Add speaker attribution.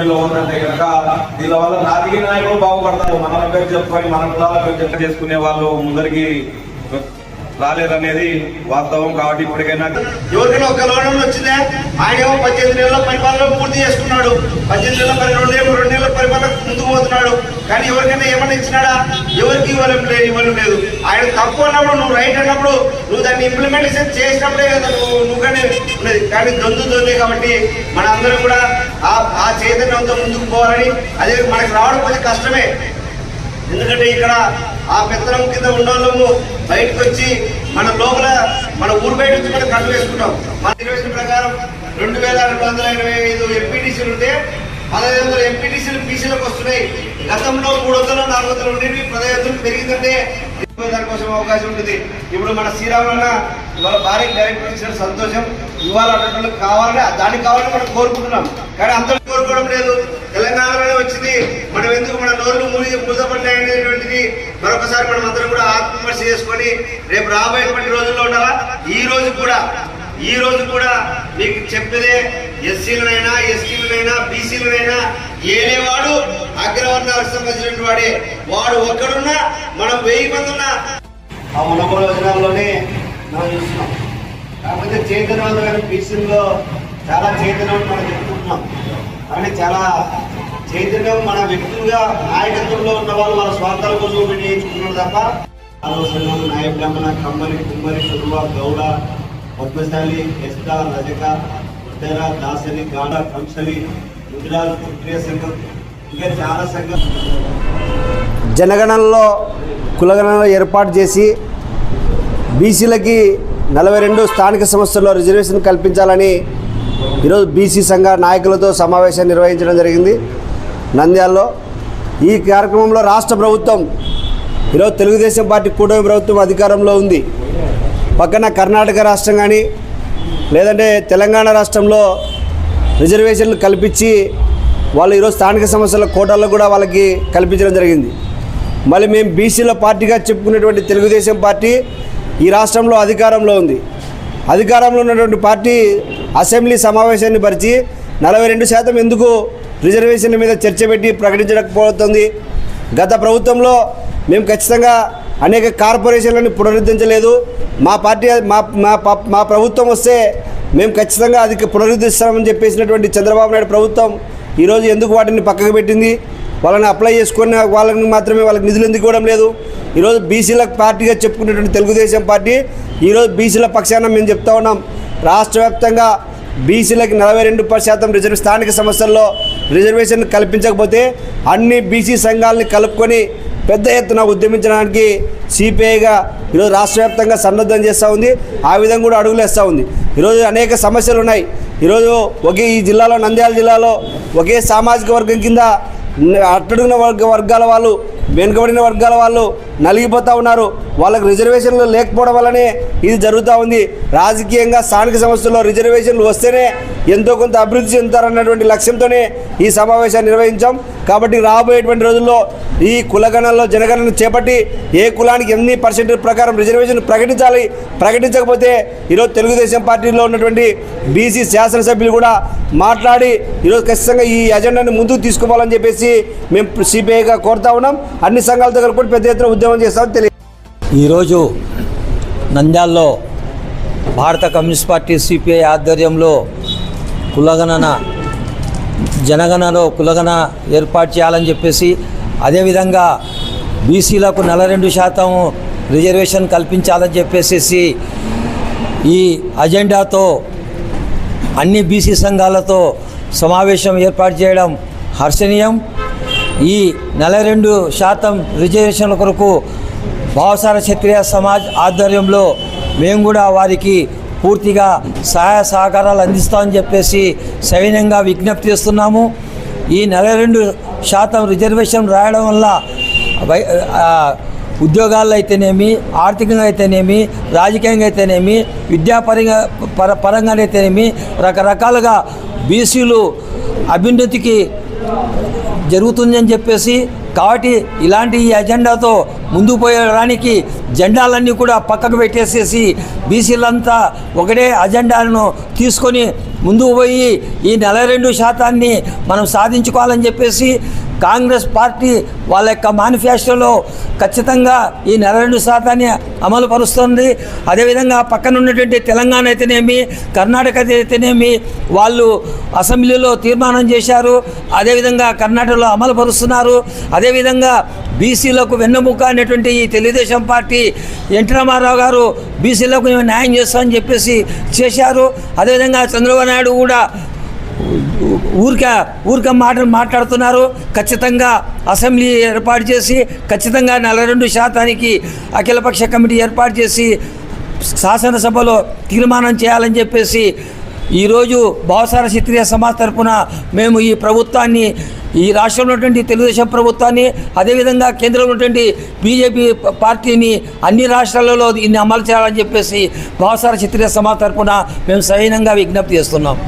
Speaker 1: నిలవదంటే కనుక దీని వల్ల రాజకీయ నాయకులు బాగుపడతారు. మన పేరు చెప్పుకొని మన కులాల పేరు చెప్ప చేసుకునే వాళ్ళు ముందరికి రాలేదనేది వాస్తవం కాబట్టి ఇప్పటికైనా
Speaker 2: ఎవరికైనా ఒక లోన్ వచ్చిందే? ఆయన ఏమో పద్దెనిమిది నెలల పరిపాలన పూర్తి చేసుకున్నాడు. పద్దెనిమిది నెలల పది రెండు నెలలు రెండు నెలల పరిపాలన ముందుకు పోతున్నాడు. కానీ ఎవరికైనా ఏమన్నా ఇచ్చినాడా? ఎవరికి ఇవ్వడం లేదు ఇవ్వడం లేదు. ఆయన తప్పు అన్నప్పుడు నువ్వు రైట్ అన్నప్పుడు నువ్వు దాన్ని ఇంప్లిమెంటేషన్ చేసినప్పుడే కదా నువ్వు నువ్వు కానీ ఉన్నది. కానీ దొందు దొందే కాబట్టి మనందరం కూడా ఆ ఆ చైతన్యంతో ముందుకు పోవాలని అదే మనకి రావడం కొంచెం కష్టమే. ఎందుకంటే ఇక్కడ ఆ పెత్తనం కింద ఉండోళ్ళము బయటకు వచ్చి మన లోపల మన ఊరు బయట వచ్చి మనం కళ్ళు వేసుకుంటాం. మన రిజర్వేషన్ ప్రకారం రెండు వేల రెండు వందల ఇరవై ఐదు ఎంపీటీసీలు ఉంటే పదహైదు వందల ఎంపీటీసీలు బీసీలకు వస్తున్నాయి. గతంలో మూడు వందలు నాలుగు వందలు ఉండేవి పదహైదు వందలు పెరిగిందంటే దానికోసం అవకాశం ఉంటుంది. ఇప్పుడు మన శ్రీరాములన్న ఇవాళ భారీ డైరెక్టర్ ఇచ్చిన సంతోషం ఇవాళ అటువంటి కావాలంటే దానికి కావాలని మనం కోరుకుంటున్నాం. కానీ అందరూ కోరుకోవడం లేదు. ఎందుకు మన నోర్లు మూసి మూసపడ్డాయనేటువంటిది మరొకసారి మనం అందరం కూడా ఆత్మవిమర్శ చేసుకొని రేపు రాబోయేటువంటి రోజుల్లో ఉండాలా ఈ రోజు కూడా ఈ రోజు కూడా మీకు చెప్పేదే ఎస్సీలనైనా ఎస్టీలనైనా బీసీలనైనా ఏనేవాడు అగ్రవర్ణాలకు సంబంధించిన వాడే. వాడు ఒక్కడున్నా మనం వెయ్యి మంది ఉన్నా ఆ మనమూల వచనాల్లోనే మనం చూస్తున్నాం. కాకపోతే చైతన్యవంతమైన బీసీల్లో చాలా చైతన్యం మనం చెప్పుకుంటున్నాం. కానీ చాలా చైతన్యం మన వ్యక్తులుగా నాయకత్వంలో ఉన్న వాళ్ళు వాళ్ళ స్వార్థాల కోసం వినియోగించుకున్నారు తప్ప ఆలోచన నాయ బ్రాహ్మణ కమ్మరి కుమ్మరి కురువ గౌడ పద్మశాలి ఎస్ట రజక ఉత్తర దాసరి గాడ కంసలి గుజరాత్ క్షత్రియ సంఘం ఇంకా చాలా సంఘం
Speaker 3: జనగణనలో కులగణనలో ఏర్పాటు చేసి బీసీలకి నలభై రెండు స్థానిక సంస్థల్లో రిజర్వేషన్ కల్పించాలని ఈరోజు బీసీ సంఘ నాయకులతో సమావేశం నిర్వహించడం జరిగింది. నంద్యాలలో ఈ కార్యక్రమంలో రాష్ట్ర ప్రభుత్వం ఈరోజు తెలుగుదేశం పార్టీ కూటమి ప్రభుత్వం అధికారంలో ఉంది. పక్కన కర్ణాటక రాష్ట్రం కానీ లేదంటే తెలంగాణ రాష్ట్రంలో రిజర్వేషన్లు కల్పించి వాళ్ళు ఈరోజు స్థానిక సమస్యల కోటాల్లో కూడా వాళ్ళకి కల్పించడం జరిగింది. మళ్ళీ మేము బీసీల పార్టీగా చెప్పుకునేటువంటి తెలుగుదేశం పార్టీ ఈ రాష్ట్రంలో అధికారంలో ఉంది. అధికారంలో ఉన్నటువంటి పార్టీ అసెంబ్లీ సమావేశాన్ని పరిచి నలభై రెండు శాతం ఎందుకు రిజర్వేషన్ల మీద చర్చ పెట్టి ప్రకటించకపోతుంది. గత ప్రభుత్వంలో మేము ఖచ్చితంగా అనేక కార్పొరేషన్లను పునరుద్ధరించలేదు. మా పార్టీ మా మా మా ప్రభుత్వం వస్తే మేము ఖచ్చితంగా అది పునరుద్ధరిస్తామని చెప్పేసినటువంటి చంద్రబాబు నాయుడు ప్రభుత్వం ఈరోజు ఎందుకు వాటిని పక్కకు పెట్టింది? వాళ్ళని అప్లై చేసుకున్న వాళ్ళని మాత్రమే వాళ్ళకి నిధులు ఎందుకు ఇవ్వడం లేదు? ఈరోజు బీసీల పార్టీగా చెప్పుకునేటువంటి తెలుగుదేశం పార్టీ ఈరోజు బీసీల పక్షాన మేము చెప్తా ఉన్నాం. రాష్ట్ర వ్యాప్తంగా బీసీలకు నలభై రెండు శాతం రిజర్వ్ స్థానిక సంస్థల్లో రిజర్వేషన్ కల్పించకపోతే అన్ని బీసీ సంఘాలని కలుపుకొని పెద్ద ఎత్తున ఉద్యమించడానికి సిపిఐగా ఈరోజు రాష్ట్ర వ్యాప్తంగా సన్నద్ధం చేస్తూ ఉంది. ఆ విధంగా కూడా అడుగులు వేస్తూ ఉంది. ఈరోజు అనేక సమస్యలు ఉన్నాయి. ఈరోజు ఒకే ఈ జిల్లాలో నంద్యాల జిల్లాలో ఒకే సామాజిక వర్గం కింద అట్టడుగున వర్గ వర్గాల వాళ్ళు వెనుకబడిన వర్గాల వాళ్ళు నలిగిపోతూ ఉన్నారు. వాళ్ళకి రిజర్వేషన్లు లేకపోవడం వల్లనే ఇది జరుగుతూ ఉంది. రాజకీయంగా స్థానిక సంస్థల్లో రిజర్వేషన్లు వస్తేనే ఎంతో కొంత అభివృద్ధి చెందుతారన్నటువంటి లక్ష్యంతోనే ఈ సమావేశాన్ని నిర్వహించాం. కాబట్టి రాబోయేటువంటి రోజుల్లో ఈ కులగణనలో జనగణన చేపట్టి ఏ కులానికి ఎన్ని పర్సెంట్ ప్రకారం రిజర్వేషన్ ప్రకటించాలి ప్రకటించకపోతే ఈరోజు తెలుగుదేశం పార్టీలో ఉన్నటువంటి బీసీ శాసనసభ్యులు కూడా మాట్లాడి ఈరోజు ఖచ్చితంగా ఈ అజెండాని ముందుకు తీసుకోవాలని చెప్పేసి మేము సిపిఐగా కోరుతా ఉన్నాం. అన్ని సంఘాలతో కలుపుకొని పెద్ద ఎత్తున ఉద్యమం చేస్తామని తెలియ
Speaker 4: ఈరోజు నంద్యాల్లో భారత కమ్యూనిస్ట్ పార్టీ సిపిఐ ఆధ్వర్యంలో కులగణన జనగణలో కులగణ ఏర్పాటు చేయాలని చెప్పేసి అదేవిధంగా బీసీలకు నలభై రెండు శాతం రిజర్వేషన్ కల్పించాలని చెప్పేసి ఈ అజెండాతో అన్ని బీసీ సంఘాలతో సమావేశం ఏర్పాటు చేయడం హర్షణీయం. ఈ నలభై రెండు శాతం రిజర్వేషన్ల కొరకు భావసార క్షత్రియ సమాజ్ ఆధ్వర్యంలో మేము కూడా వారికి పూర్తిగా సహాయ సహకారాలు అందిస్తామని చెప్పేసి సవినయంగా విజ్ఞప్తి చేస్తున్నాము. ఈ నలభై రెండు శాతం రిజర్వేషన్ రాయడం వల్ల వై ఉద్యోగాల్లో అయితేనేమి ఆర్థికంగా అయితేనేమి రాజకీయంగా అయితేనేమి విద్యాపరంగా పర పరంగా అయితేనేమి రకరకాలుగా బీసీలు అభ్యున్నతికి జరుగుతుందని చెప్పేసి కాబట్టి ఇలాంటి ఈ అజెండాతో ముందుకు పోయడానికి జెండాలన్నీ కూడా పక్కకు పెట్టేసేసి బీసీలంతా ఒకటే అజెండాను తీసుకొని ముందుకు పోయి ఈ నలభై రెండు శాతాన్ని మనం సాధించుకోవాలని చెప్పేసి కాంగ్రెస్ పార్టీ వాళ్ళ యొక్క మేనిఫెస్టోలో ఖచ్చితంగా ఈ నెల రెండు శాతాన్ని అమలు పరుస్తుంది అదేవిధంగా పక్కన ఉన్నటువంటి తెలంగాణ అయితేనేమి కర్ణాటక అయితేనేమి వాళ్ళు అసెంబ్లీలో తీర్మానం చేశారు. అదేవిధంగా కర్ణాటకలో అమలు పరుస్తున్నారు అదేవిధంగా బీసీలకు వెన్నెముక అనేటువంటి ఈ తెలుగుదేశం పార్టీ ఎన్టీ రామారావు గారు బీసీలకు మేము న్యాయం చేస్తామని చెప్పేసి చేశారు. అదేవిధంగా చంద్రబాబు నాయుడు కూడా ఊరిక ఊరిక మాటలు మాట్లాడుతున్నారు. ఖచ్చితంగా అసెంబ్లీ ఏర్పాటు చేసి ఖచ్చితంగా నలభై రెండు శాతానికి అఖిలపక్ష కమిటీ ఏర్పాటు చేసి శాసనసభలో తీర్మానం చేయాలని చెప్పేసి ఈరోజు భావసార క్షత్రియ సమాజ్ తరఫున మేము ఈ ప్రభుత్వాన్ని ఈ రాష్ట్రంలో ఉన్నటువంటి తెలుగుదేశం ప్రభుత్వాన్ని అదేవిధంగా కేంద్రంలో ఉన్నటువంటి బీజేపీ పార్టీని అన్ని రాష్ట్రాలలో దీన్ని అమలు చేయాలని చెప్పేసి భావసార క్షత్రియ సమాజ్ తరఫున మేము సవినంగా విజ్ఞప్తి చేస్తున్నాం.